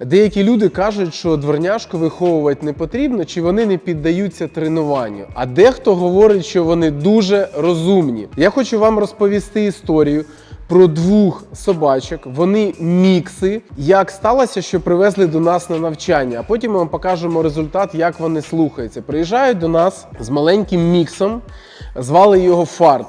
Деякі люди кажуть, що дворняшку виховувати не потрібно, чи вони не піддаються тренуванню. А дехто говорить, що вони дуже розумні. Я хочу вам розповісти історію про двох собачок. Вони мікси. Як сталося, що привезли до нас на навчання, а потім ми вам покажемо результат, як вони слухаються. Приїжджають до нас з маленьким міксом, звали його Фарт.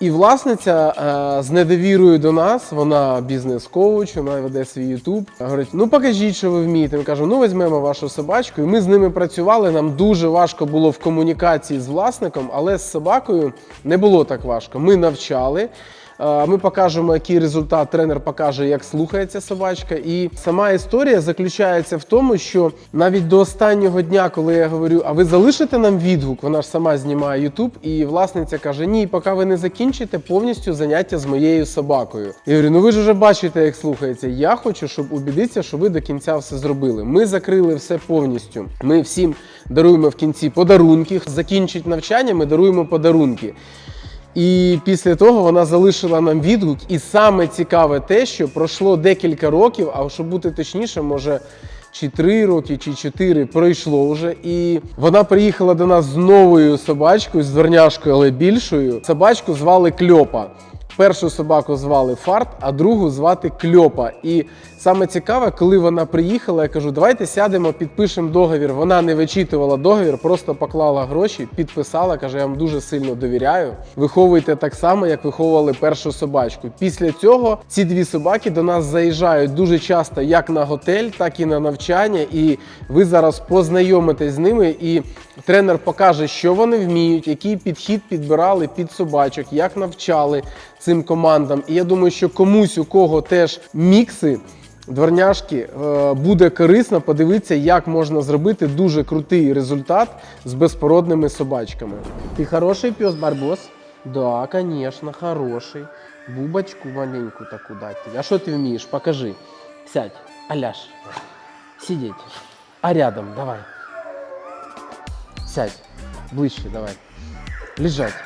І власниця е, з недовірою до нас, вона бізнес-коуч, вона веде свій Ютуб. Говорить: ну покажіть, що ви вмієте. Ми кажемо, ну візьмемо вашу собачку. І ми з ними працювали. Нам дуже важко було в комунікації з власником, але з собакою не було так важко. Ми навчали. Е, Ми покажемо, який результат тренер покаже, як слухається собачка. І сама історія заключається в тому, що навіть до останнього дня, коли я говорю, а ви залишите нам відгук, вона ж сама знімає Ютуб, і власниця каже: Ні, поки ви не закінчите повністю заняття з моєю собакою. Я говорю, ну ви ж вже бачите, як слухається. Я хочу, щоб убідитися, що ви до кінця все зробили. Ми закрили все повністю. Ми всім даруємо в кінці подарунки. Закінчить навчання, ми даруємо подарунки. І після того вона залишила нам відгук. І саме цікаве те, що пройшло декілька років, а щоб бути точніше, може. Чи три роки, чи чотири пройшло вже, і вона приїхала до нас з новою собачкою, з дверняшкою, але більшою. Собачку звали Кльопа. Першу собаку звали Фарт, а другу звати Кльопа. І саме цікаве, коли вона приїхала, я кажу, давайте сядемо, підпишемо договір. Вона не вичитувала договір, просто поклала гроші, підписала, каже, я вам дуже сильно довіряю. Виховуйте так само, як виховували першу собачку. Після цього ці дві собаки до нас заїжджають дуже часто як на готель, так і на навчання. І ви зараз познайомитесь з ними, і тренер покаже, що вони вміють, який підхід підбирали під собачок, як навчали цим командам. І я думаю, що комусь, у кого теж мікси. Дворняшки е, буде корисно подивитися, як можна зробити дуже крутий результат з безпородними собачками. Ти хороший пес, Барбос? Да, конечно, хороший. Бубочку маленьку таку дати. А що ти вмієш? Покажи. Сядь, Аляш. Сидеть. А рядом, давай. Сядь. Ближче, давай. Лежать.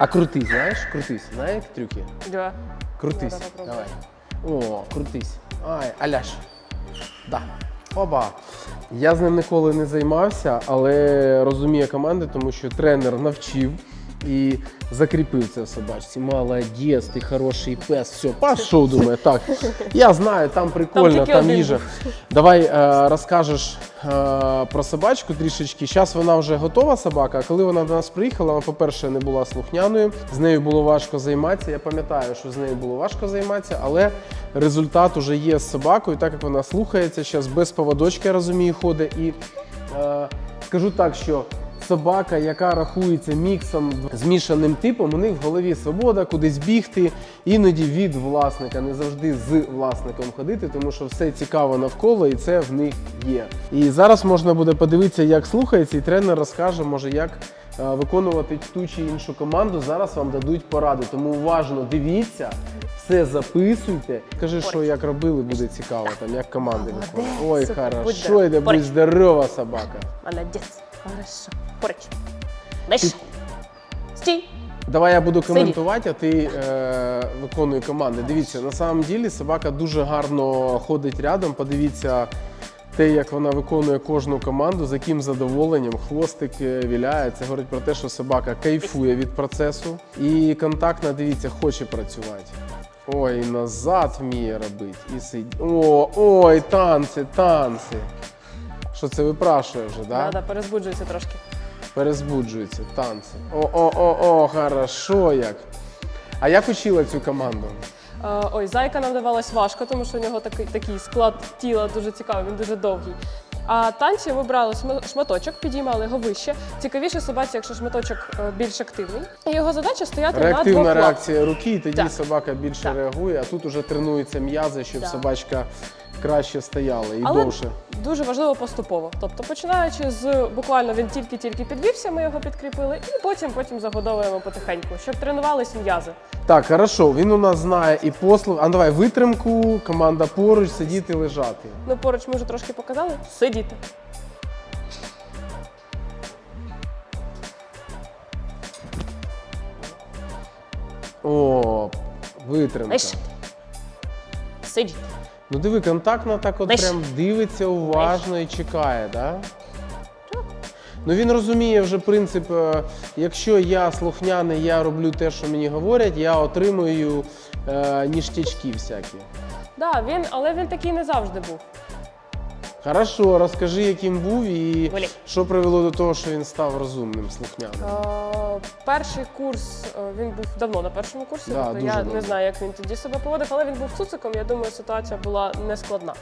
А крутись, знаєш? Крутись. Знаєш трюки? Да. Крутись. Надо попробовать. Давай. О, крутись. Ай, Аляш. Да. Оба. Я з ним ніколи не займався, але розуміє команди, тому що тренер навчив і закріпив це в собачці. Молодець, ти хороший пес. Все, пішов, думаю, так. Я знаю, там прикольно, тільки там, їжа. Давай е, розкажеш е, про собачку трішечки. Зараз вона вже готова собака. А коли вона до нас приїхала, вона, по-перше, не була слухняною. З нею було важко займатися. Я пам'ятаю, що з нею було важко займатися, але результат уже є з собакою, так як вона слухається. Зараз без поводочка, я розумію, ходить. І е, скажу так, що. Собака, яка рахується міксом змішаним типом, у них в голові свобода, кудись бігти, іноді від власника, не завжди з власником ходити, тому що все цікаво навколо і це в них є. І зараз можна буде подивитися, як слухається, і тренер розкаже, може, як е, виконувати ту чи іншу команду. Зараз вам дадуть поради. Тому уважно дивіться, все записуйте. Кажи, що як робили, буде цікаво, там як команди. Ой, хорошо, йде, будь здорова собака. Молодець. Хорошо. Поруч. Дальше. Стій. Давай я буду коментувати, а ти е, виконуй команди. Дивіться, на самом ділі собака дуже гарно ходить рядом. Подивіться те, як вона виконує кожну команду, з яким задоволенням хвостик е, віляє. Це говорить про те, що собака кайфує від процесу. І контактна, дивіться, хоче працювати. Ой, назад вміє робити. І сидить. О, ой, танці, танці. Що це випрашує вже, так? Да? Да, да, перезбуджуйся трошки. Перезбуджується, танці. О-о-о-о, хорошо як. А як учила цю команду? Е, ой, зайка нам давалась важко, тому що у нього такий, такий склад тіла дуже цікавий, він дуже довгий. А танці ми брали шматочок, підіймали його вище. Цікавіше собаці, якщо шматочок е, більш активний. І його задача стояти на двох Реактивна реакція руки, і тоді Так. собака більше Так. реагує, а тут уже тренуються м'язи, щоб Да. собачка краще стояла і Але довше. дуже важливо поступово. Тобто, починаючи з буквально він тільки-тільки підвівся, ми його підкріпили, і потім потім загодовуємо потихеньку, щоб тренувались м'язи. Так, хорошо, він у нас знає і послуг. А давай витримку, команда поруч, сидіти, лежати. Ну, поруч ми вже трошки показали. Сидіти. О, витримка. Сидіти. Ну диви, контактно так от Десь. прям дивиться уважно і чекає, да? Ну він розуміє вже принцип, е, якщо я слухняний, я роблю те, що мені говорять, я отримую е, ніштячки всякі. Да, він, але він такий не завжди був. Хорошо, розкажи, яким був і Волі. що привело до того, що він став розумним, слухняним. Е, перший курс е, він був давно на першому курсі. Да, тобто дуже я давно. не знаю, як він тоді себе поводив, але він був цуциком. Я думаю, ситуація була не складна.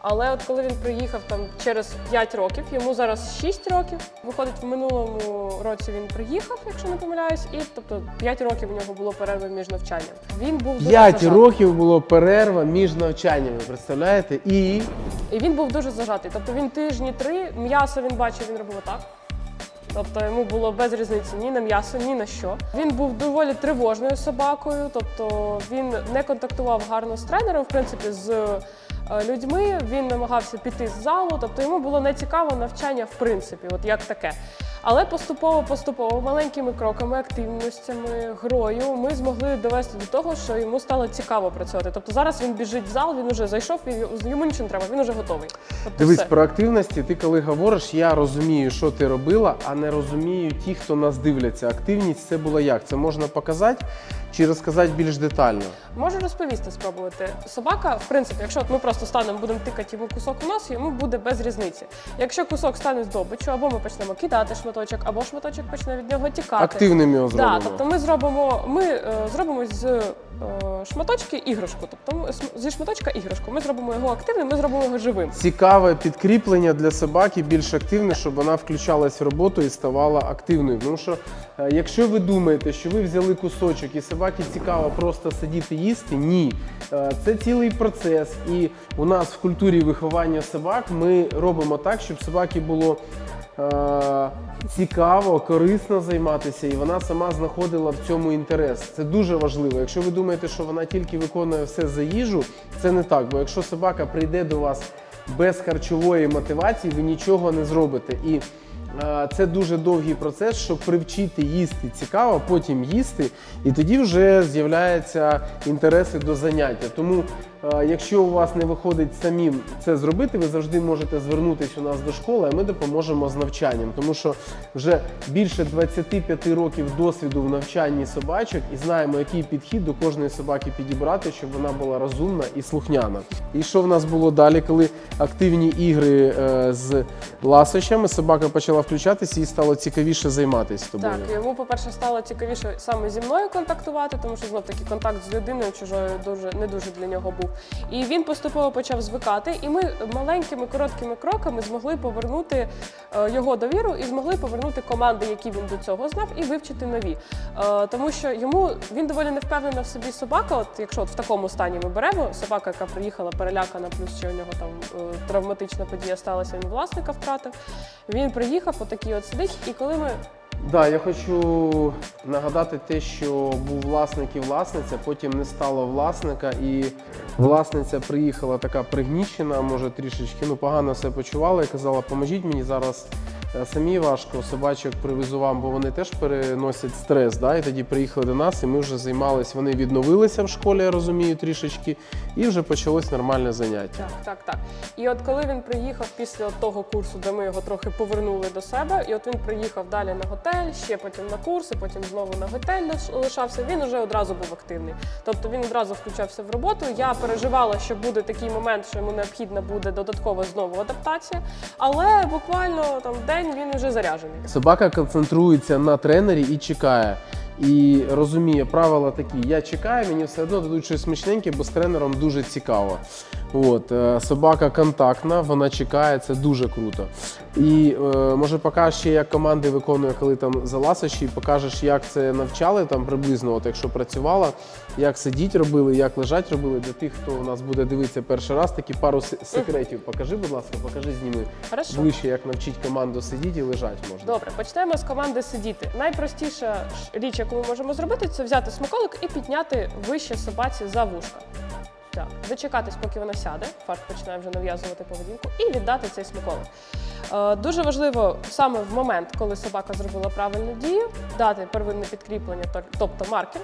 Але от коли він приїхав там через 5 років, йому зараз 6 років. Виходить, в минулому році він приїхав, якщо не помиляюсь, і тобто 5 років у нього було перерви між навчанням. Він був дуже П'ять зажатий. років було перерва між навчаннями, представляєте? І І він був дуже зажатий. Тобто він тижні три, м'ясо він бачив, він робив отак. Тобто йому було без різниці ні на м'ясо, ні на що. Він був доволі тривожною собакою, тобто він не контактував гарно з тренером, в принципі, з е, людьми. Він намагався піти з залу, тобто йому було нецікаво навчання в принципі, от як таке. Але поступово, поступово, маленькими кроками, активностями, грою, ми змогли довести до того, що йому стало цікаво працювати. Тобто зараз він біжить в зал, він уже зайшов, і йому нічого не треба, він уже готовий. Тобто дивись, все. про активності, ти коли говориш, я розумію, що ти робила, а не розумію ті, хто нас дивляться. Активність це було як? Це можна показати чи розказати більш детально? Можу розповісти, спробувати. Собака, в принципі, якщо от ми просто станемо, будемо тикати йому кусок в нос, йому буде без різниці. Якщо кусок стане здобиччю, або ми почнемо кидати шматочок, або шматочок почне від нього тікати. Активним його Да, тобто ми зробимо, ми е, зробимо з е, шматочки іграшку. Тобто ми, зі шматочка іграшку. Ми зробимо його активним, ми зробимо його живим. Цікаве підкріплення для собаки більш активне, щоб вона включалась в роботу і ставала активною. Тому що е, якщо ви думаєте, що ви взяли кусочок і собаці цікаво просто сидіти їсти, ні. Е, Це цілий процес. І у нас в культурі виховання собак ми робимо так, щоб собаки було. е, Цікаво, корисно займатися, і вона сама знаходила в цьому інтерес. Це дуже важливо. Якщо ви думаєте, що вона тільки виконує все за їжу, це не так. Бо якщо собака прийде до вас без харчової мотивації, ви нічого не зробите. І це дуже довгий процес, щоб привчити їсти цікаво, потім їсти, і тоді вже з'являються інтереси до заняття. Тому, якщо у вас не виходить самим це зробити, ви завжди можете звернутися у нас до школи, а ми допоможемо з навчанням. Тому що вже більше 25 років досвіду в навчанні собачок і знаємо, який підхід до кожної собаки підібрати, щоб вона була розумна і слухняна. І що в нас було далі, коли активні ігри е, з ласощами, собака почала включатися і стало цікавіше займатися тобою. Так, йому, по-перше, стало цікавіше саме зі мною контактувати, тому що знов таки контакт з людиною чужою дуже не дуже для нього був. І він поступово почав звикати, і ми маленькими короткими кроками змогли повернути е, його довіру і змогли повернути команди, які він до цього знав, і вивчити нові. Е, тому що йому він доволі не впевнена в собі собака. От якщо от в такому стані ми беремо собака, яка приїхала перелякана, плюс ще у нього там е, травматична подія сталася, він власника втратив. Він приїхав, отакий от сидить, і коли ми Да, я хочу нагадати те, що був власник і власниця, потім не стало власника, і власниця приїхала така пригнічена, може трішечки ну погано себе почувала і казала, поможіть мені зараз. Е, Самі важко собачок привезу вам, бо вони теж переносять стрес. Да? І тоді приїхали до нас, і ми вже займалися. Вони відновилися в школі, я розумію, трішечки, і вже почалось нормальне заняття. Так, так, так. І от коли він приїхав після того курсу, де ми його трохи повернули до себе, і от він приїхав далі на готель, ще потім на курси, потім знову на готель лиш- лишався. Він вже одразу був активний. Тобто він одразу включався в роботу. Я переживала, що буде такий момент, що йому необхідна буде додаткова знову адаптація. Але буквально там день він вже заряджений. Собака концентрується на тренері і чекає. І розуміє правила такі: я чекаю, мені все одно дадуть щось смачненьке, бо з тренером дуже цікаво. От, е, собака контактна, вона чекає, це дуже круто. І е, може покажеш ще, як команди виконує, коли там за ласощі, покажеш, як це навчали там приблизно, от якщо працювала, як сидіть робили, як лежать робили. Для тих, хто у нас буде дивитися перший раз, такі пару секретів. Покажи, будь ласка, покажи, зніми Хорошо. ближче, як навчить команду сидіти і лежати можна. Добре, почнемо з команди сидіти. Найпростіша річ, яку ми можемо зробити, це взяти смаколик і підняти вище собаці за вушка. Так, зачекатись, поки вона сяде, фарт починає вже нав'язувати поведінку, і віддати цей смаколик. Е, дуже важливо саме в момент, коли собака зробила правильну дію, дати первинне підкріплення, тобто маркер,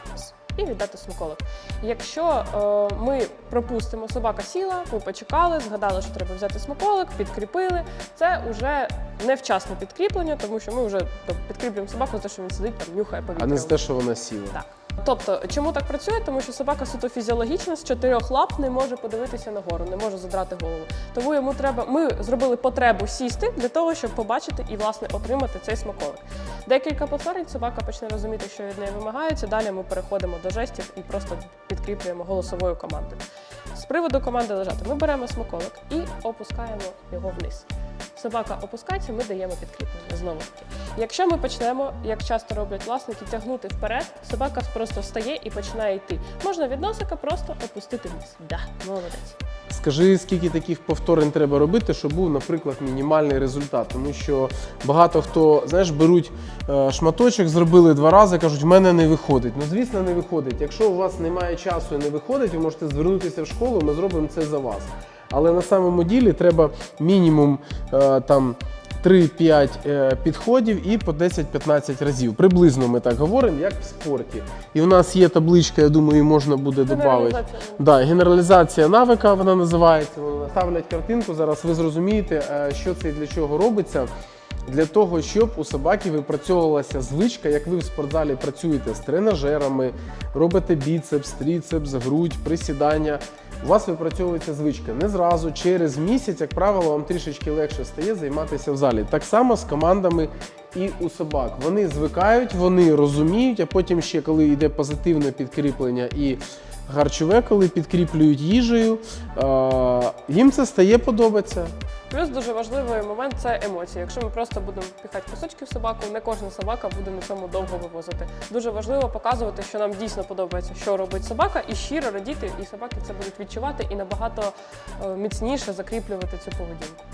і віддати смаколик. Якщо е, ми пропустимо, собака сіла, ми почекали, згадали, що треба взяти смаколик, підкріпили. Це вже невчасне підкріплення, тому що ми вже тобто, підкріплюємо собаку за те, що він сидить там, нюхає повітря. А не за те, що вона сіла. Так. Тобто, чому так працює? Тому що собака суто фізіологічна з чотирьох лап не може подивитися нагору, не може задрати голову. Тому йому треба. Ми зробили потребу сісти для того, щоб побачити і власне отримати цей смаколик. Декілька повторень собака почне розуміти, що від неї вимагається. Далі ми переходимо до жестів і просто підкріплюємо голосовою командою. З приводу команди лежати, ми беремо смаколик і опускаємо його вниз. Собака опускається, ми даємо підкріплення знову таки. Якщо ми почнемо, як часто роблять власники, тягнути вперед, собака просто встає і починає йти. Можна від носика просто опустити вниз. Да, молодець. Скажи, скільки таких повторень треба робити, щоб був, наприклад, мінімальний результат. Тому що багато хто, знаєш, беруть е, шматочок, зробили два рази, кажуть, в мене не виходить. Ну, звісно, не виходить. Якщо у вас немає часу і не виходить, ви можете звернутися в школу, ми зробимо це за вас. Але на самому ділі треба мінімум е, там. 3-5 е, підходів і по 10-15 разів. Приблизно ми так говоримо, як в спорті. І в нас є табличка, я думаю, можна буде додати. Да, генералізація навика вона називається. Ставлять картинку. Зараз ви зрозумієте, е, що це і для чого робиться. Для того, щоб у собаки випрацьовувалася звичка, як ви в спортзалі працюєте з тренажерами, робите біцепс, тріцепс, грудь, присідання. У вас випрацьовується звичка не зразу, через місяць, як правило, вам трішечки легше стає займатися в залі. Так само з командами і у собак. Вони звикають, вони розуміють, а потім ще, коли йде позитивне підкріплення і харчове, коли підкріплюють їжею, їм це стає подобатися. Плюс дуже важливий момент це емоції. Якщо ми просто будемо піхати кусочки в собаку, не кожна собака буде на цьому довго вивозити. Дуже важливо показувати, що нам дійсно подобається, що робить собака, і щиро радіти, і собаки це будуть відчувати і набагато е, міцніше закріплювати цю поведінку.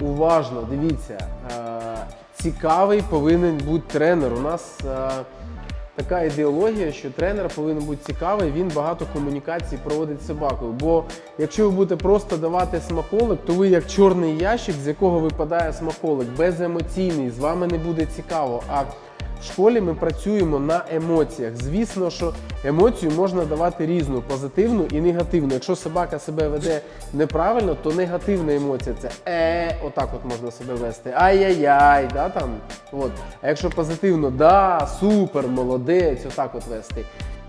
Уважно, дивіться, е, цікавий повинен бути тренер. У нас е, така ідеологія, що тренер повинен бути цікавий, він багато комунікацій проводить з собакою. Бо якщо ви будете просто давати смаколик, то ви як чорний ящик, з якого випадає смаколик, беземоційний, з вами не буде цікаво. А в школі ми працюємо на емоціях. Звісно, що емоцію можна давати різну, позитивну і негативну. Якщо собака себе веде неправильно, то негативна емоція це е, отак от можна себе вести. Ай-яй-яй, да, там. От. А якщо позитивно, да, супер, молодець, отак от вести.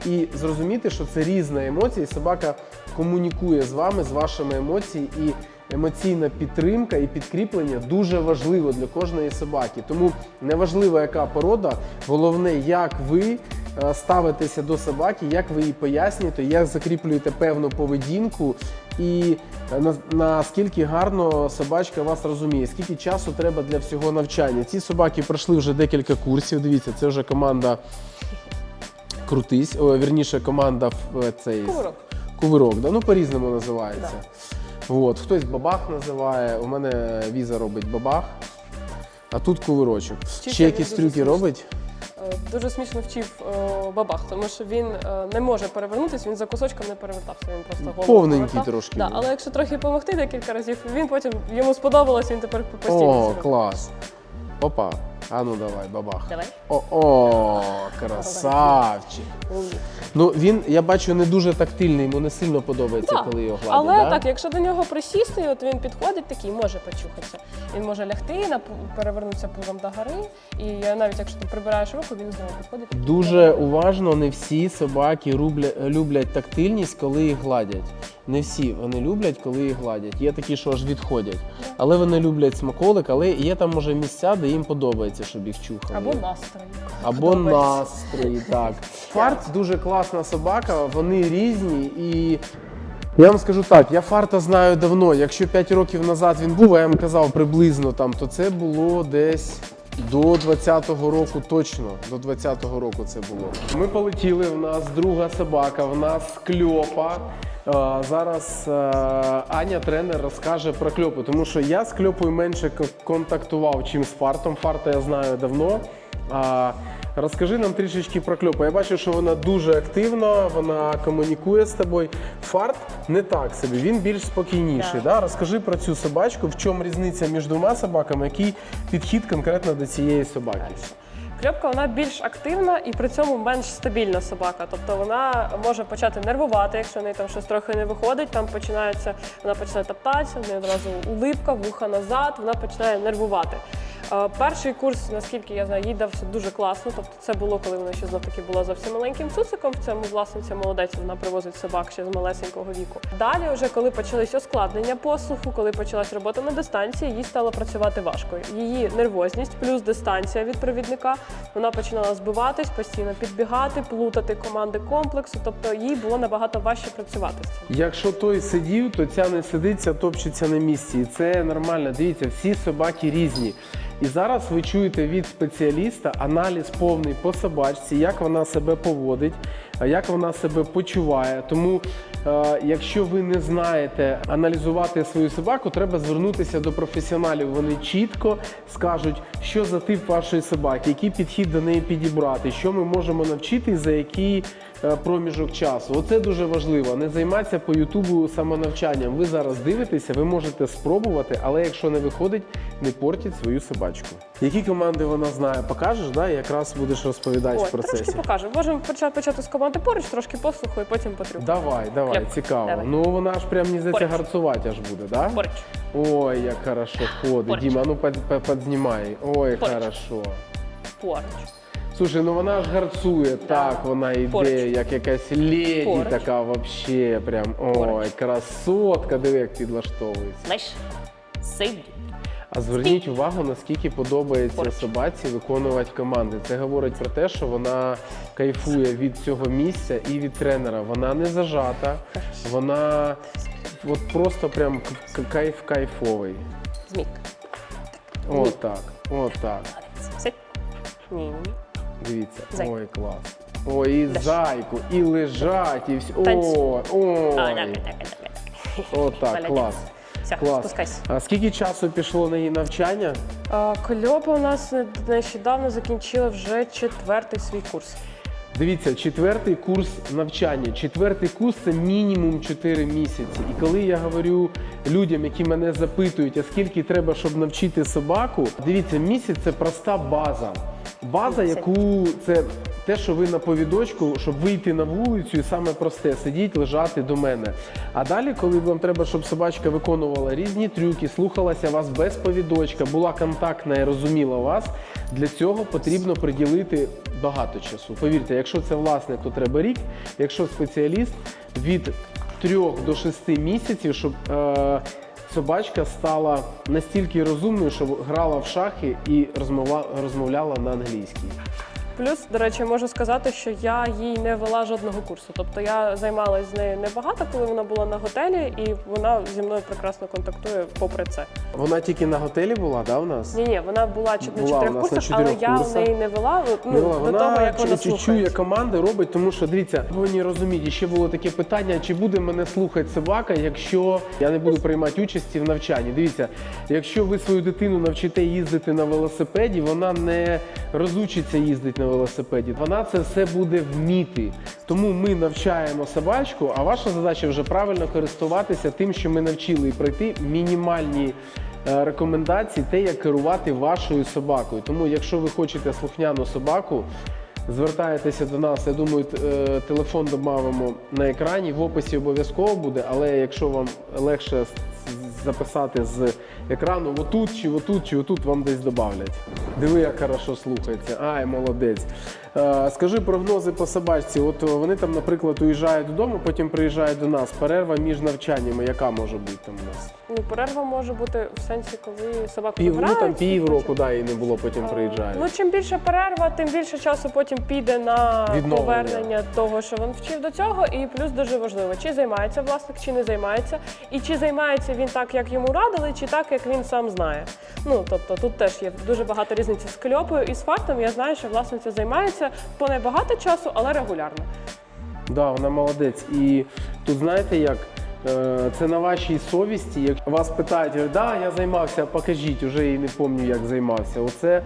І зрозуміти, що це різна емоція, і собака комунікує з вами, з вашими емоціями, і емоційна підтримка і підкріплення дуже важливо для кожної собаки. Тому неважливо, яка порода, головне, як ви е, ставитеся до собаки, як ви їй пояснюєте, як закріплюєте певну поведінку. І е, на- наскільки гарно собачка вас розуміє, скільки часу треба для всього навчання. Ці собаки пройшли вже декілька курсів. Дивіться, це вже команда Крутись, о, вірніше, команда в е, цей Кувирок. Кувирок, да? ну по-різному називається. От, хтось бабах називає, у мене віза робить бабах, а тут кувирочок. Вчиться Ще якісь трюки смішно. робить? Е, Дуже смішно вчив е, бабах, тому що він е, не може перевернутися, він за кусочком не перевертався, він просто голову Повненький повертав. трошки Да, але якщо трохи допомогти декілька разів, він потім йому сподобалось, він тепер постійно. О, клас. Опа. А ну давай, бабах. Давай. О, красавчик. Ну він, я бачу, не дуже тактильний, йому не сильно подобається, Да. коли його гладять. Але да? так, якщо до нього присісти, от він підходить такий, може почухатися. Він може лягти, перевернутися пузом до гори, і е, навіть якщо ти прибираєш руку, він знову підходить. Дуже уважно, не всі собаки рубля- люблять тактильність, коли їх гладять. Не всі вони люблять, коли їх гладять. Є такі, що аж відходять. Але вони люблять смаколик, але є там може місця, де їм подобається, щоб їх чухали. Або настрої. Або Подобається. настрої, так. Фарт дуже класна собака, вони різні і. Я вам скажу так, я фарта знаю давно. Якщо 5 років назад він був, а я вам казав приблизно там, то це було десь до 20-го року точно. До 20-го року це було. Ми полетіли, в нас друга собака, в нас кльопа. Е, Зараз е, Аня, тренер, розкаже про кльопу, тому що я з кльопою менше контактував, чим з фартом. Фарта я знаю давно. Розкажи нам трішечки про кльопу. Я бачу, що вона дуже активна, вона комунікує з тобою. Фарт не так собі, він більш спокійніший. Так. Да? Розкажи про цю собачку, в чому різниця між двома собаками, який підхід конкретно до цієї собаки. Кльопка вона більш активна і при цьому менш стабільна собака. Тобто вона може почати нервувати, якщо в неї там щось трохи не виходить. Там починається, вона починає топтатися, в неї одразу улипка, вуха назад, вона починає нервувати. Е, Перший курс, наскільки я знаю, їй дався дуже класно. Тобто це було, коли вона ще знов таки була зовсім маленьким цуциком. В цьому власниця молодець, вона привозить собак ще з малесенького віку. Далі, вже коли почались ускладнення послуху, коли почалась робота на дистанції, їй стало працювати важко. Її нервозність плюс дистанція від провідника. Вона починала збиватись, постійно підбігати, плутати команди комплексу. Тобто їй було набагато важче працювати з цим. Якщо той сидів, то ця не сидиться, топчеться на місці. І це нормально. Дивіться, всі собаки різні. І зараз ви чуєте від спеціаліста аналіз повний по собачці, як вона себе поводить, як вона себе почуває. Тому, е, якщо ви не знаєте аналізувати свою собаку, треба звернутися до професіоналів. Вони чітко скажуть, що за тип вашої собаки, який підхід до неї підібрати, що ми можемо навчити, за який е, проміжок часу. Оце дуже важливо. Не займатися по Ютубу самонавчанням. Ви зараз дивитеся, ви можете спробувати, але якщо не виходить, не портіть свою собачку. Які команди вона знає, покажеш, да? і якраз будеш розповідати Ой, в процесі. трошки покажемо. Можемо почати, почати з команди поруч, трошки послуху і потім потрібно. Давай, давай, Кльоп. цікаво. Давай. Ну вона ж прям мені здається гарцувати аж буде, да? Поруч. Ой, як хорошо ходить. Поруч. Діма, ну под, под, подзнімай. Ой, Поруч. хорошо. Поруч. Слушай, ну вона ж гарцує, так вона йде, Поруч. як якась леді Поруч. така вообще. Прям ой, Поруч. красотка, диви, як підлаштовується. Знаєш, сиді. А зверніть увагу, наскільки подобається собаці виконувати команди. Це говорить про те, що вона кайфує від цього місця і від тренера. Вона не зажата, вона от просто прям кайф кайфовий. Змійка. От так, от так. Ні. Дивіться, Зайку. ой, клас. Ой, і Даш. зайку, і лежать, і все. Ой, О, ой. добре, добре. От так, Молодець. клас. Все, Клас. спускайся. А скільки часу пішло на її навчання? А, Кольопа у нас нещодавно закінчила вже четвертий свій курс. Дивіться, четвертий курс навчання. Четвертий курс це мінімум 4 місяці. І коли я говорю людям, які мене запитують, а скільки треба, щоб навчити собаку, дивіться, місяць це проста база. База, яку це те, що ви на повідочку, щоб вийти на вулицю, і саме просте сидіть, лежати до мене. А далі, коли вам треба, щоб собачка виконувала різні трюки, слухалася вас без повідочка, була контактна і розуміла вас, для цього потрібно приділити багато часу. Повірте, якщо це власник, то треба рік. Якщо спеціаліст від 3 до 6 місяців, щоб е, собачка стала настільки розумною, щоб грала в шахи і розмовляла на англійській. Плюс, до речі, можу сказати, що я їй не вела жодного курсу. Тобто я займалась з нею небагато, коли вона була на готелі, і вона зі мною прекрасно контактує попри це. Вона тільки на готелі була, да, у нас? Ні, ні, вона була чот- на Була чотирьох нас на курсах, але чотирьох я в курсах. неї не вела ну, Мила, до вона того, як вона чу- чу- чує команди, робить, тому що дивіться, ви не розумієте, ще було таке питання, чи буде мене слухати собака, якщо я не буду приймати участі в навчанні. Дивіться, якщо ви свою дитину навчите їздити на велосипеді, вона не розучиться їздити на велосипеді. Вона це все буде вміти. Тому ми навчаємо собачку, а ваша задача вже правильно користуватися тим, що ми навчили, і пройти мінімальні е, рекомендації, те, як керувати вашою собакою. Тому, якщо ви хочете слухняну собаку, звертаєтеся до нас. Я думаю, е, телефон додамо на екрані. В описі обов'язково буде, але якщо вам легше записати з екрану, отут чи отут, чи отут вам десь додавлять. Диви, як хорошо слухається. Ай, молодець. Е, Скажи прогнози по собачці. От вони там, наприклад, уїжджають додому, потім приїжджають до нас. Перерва між навчаннями, яка може бути там у нас? Ну, перерва може бути в сенсі, коли собаку Пів, ну там півроку, да, і не було, потім приїжджають. Ну, чим більше перерва, тим більше часу потім піде на повернення того, що він вчив до цього. І плюс дуже важливо, чи займається власник, чи не займається, і чи займається він так, як йому радили, чи так, як він сам знає. Ну тобто тут теж є дуже багато різниці з кльопою і з фактом. Я знаю, що власниця займається по небагато часу, але регулярно. Да, вона молодець. І тут знаєте як? Е, Це на вашій совісті. Як вас питають, говорять, да, я займався, покажіть, уже і не пам'ятаю, як займався. Оце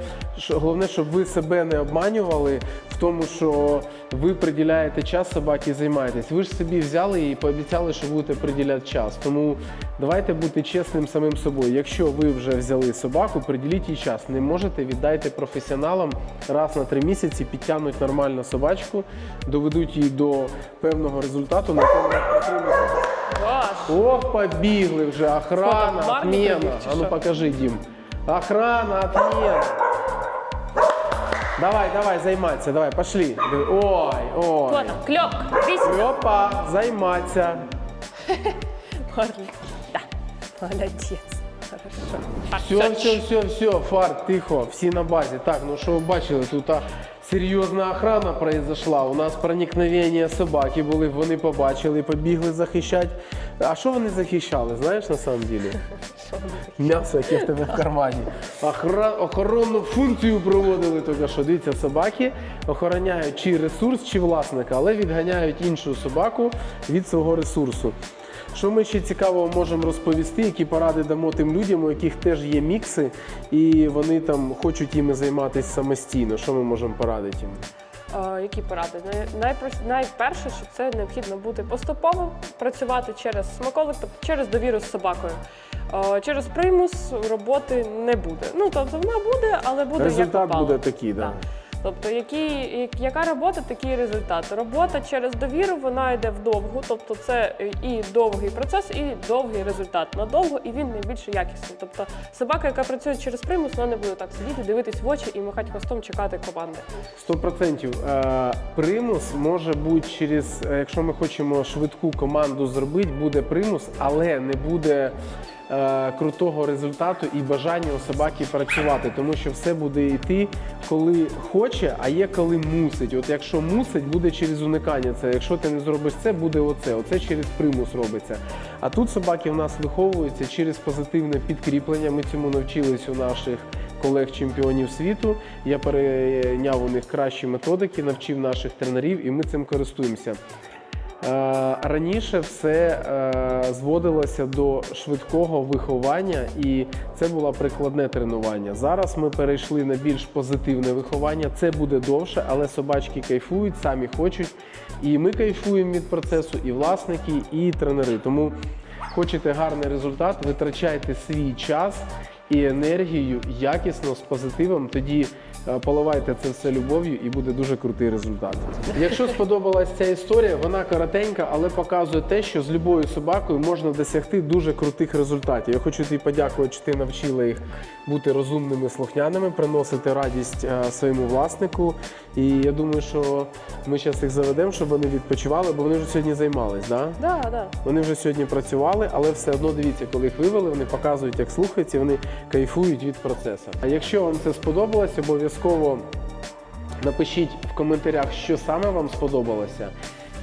головне, щоб ви себе не обманювали в тому, що ви приділяєте час собаці займаєтесь. Ви ж собі взяли і пообіцяли, що будете приділяти час. Тому давайте бути чесним самим собою. Якщо ви вже взяли собаку, приділіть їй час. Не можете, віддайте професіоналам раз на три місяці, підтягнуть нормально собачку, доведуть її до певного результату, на якому отримують Ваш. Ох, побігли вже. Охрана, Що там, Марні отмена. прибіг чи А ну що? покажи, Дім. Охрана, отмена. Давай, давай, займатися, давай, пошли. Ой, Хто ой. там? Кльоп. Вісім. Опа, займатися. Марлі. Да. Молодець. Все, все, все, все, фарт, тихо, всі на базі. Так, ну що ви бачили, тут а, серйозна охрана произошла. У нас проникновення собаки були, вони побачили, побігли захищати. А що вони захищали, знаєш на самом деле? М'ясо, яке в тебе в кармані. Охра- Охоронну функцію проводили тільки що. Дивіться, собаки охороняють чи ресурс, чи власника, але відганяють іншу собаку від свого ресурсу. Що ми ще цікавого можемо розповісти, які поради дамо тим людям, у яких теж є мікси, і вони там хочуть їми займатися самостійно. Що ми можемо порадити їм? Які поради? Найперше, що це необхідно бути поступово, працювати через смаколик, тобто через довіру з собакою. Через примус роботи не буде. Ну тобто вона буде, але буде як Результат попало. буде такий, да. Тобто, які, як- яка робота, такий результат. Робота через довіру вона йде вдовгу, тобто це і довгий процес, і довгий результат. Надовго і він найбільш якісний. Тобто собака, яка працює через примус, вона не буде так сидіти, дивитись в очі і махати хвостом, чекати команди. Сто процентів. Е, Примус може бути через, е, якщо ми хочемо швидку команду зробити, буде примус, але не буде е, крутого результату і бажання у собаки працювати, тому що все буде йти, коли хоче, а є коли мусить. От якщо мусить, буде через уникання. Це якщо ти не зробиш це, буде оце. Оце через примус робиться. А тут собаки в нас виховуються через позитивне підкріплення. Ми цьому навчились у наших колег-чемпіонів світу. Я перейняв у них кращі методики, навчив наших тренерів, і ми цим користуємося. Е, Раніше все е, зводилося до швидкого виховання, і це було прикладне тренування. Зараз ми перейшли на більш позитивне виховання. Це буде довше, але собачки кайфують, самі хочуть. І ми кайфуємо від процесу, і власники, і тренери. Тому хочете гарний результат, витрачайте свій час і енергію якісно з позитивом. Тоді е, поливайте це все любов'ю і буде дуже крутий результат. Якщо сподобалась ця історія, вона коротенька, але показує те, що з любою собакою можна досягти дуже крутих результатів. Я хочу тобі подякувати, що ти навчила їх бути розумними, слухняними, приносити радість е, своєму власнику. І я думаю, що ми зараз їх заведемо, щоб вони відпочивали, бо вони вже сьогодні займались. Да? Да, да. Вони вже сьогодні працювали, але все одно дивіться, коли їх вивели, вони показують, як слухаються, вони кайфують від процесу. А якщо вам це сподобалось, обов'язково напишіть в коментарях, що саме вам сподобалося.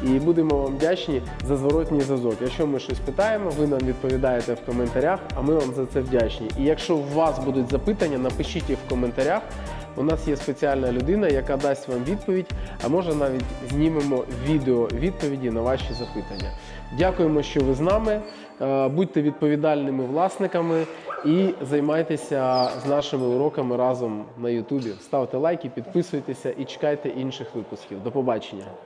І будемо вам вдячні за зворотній зв'язок. Якщо ми щось питаємо, ви нам відповідаєте в коментарях, а ми вам за це вдячні. І якщо у вас будуть запитання, напишіть їх в коментарях. У нас є спеціальна людина, яка дасть вам відповідь, а може навіть знімемо відео відповіді на ваші запитання. Дякуємо, що ви з нами. Е, Будьте відповідальними власниками і займайтеся з нашими уроками разом на Ютубі. Ставте лайки, підписуйтеся і чекайте інших випусків. До побачення.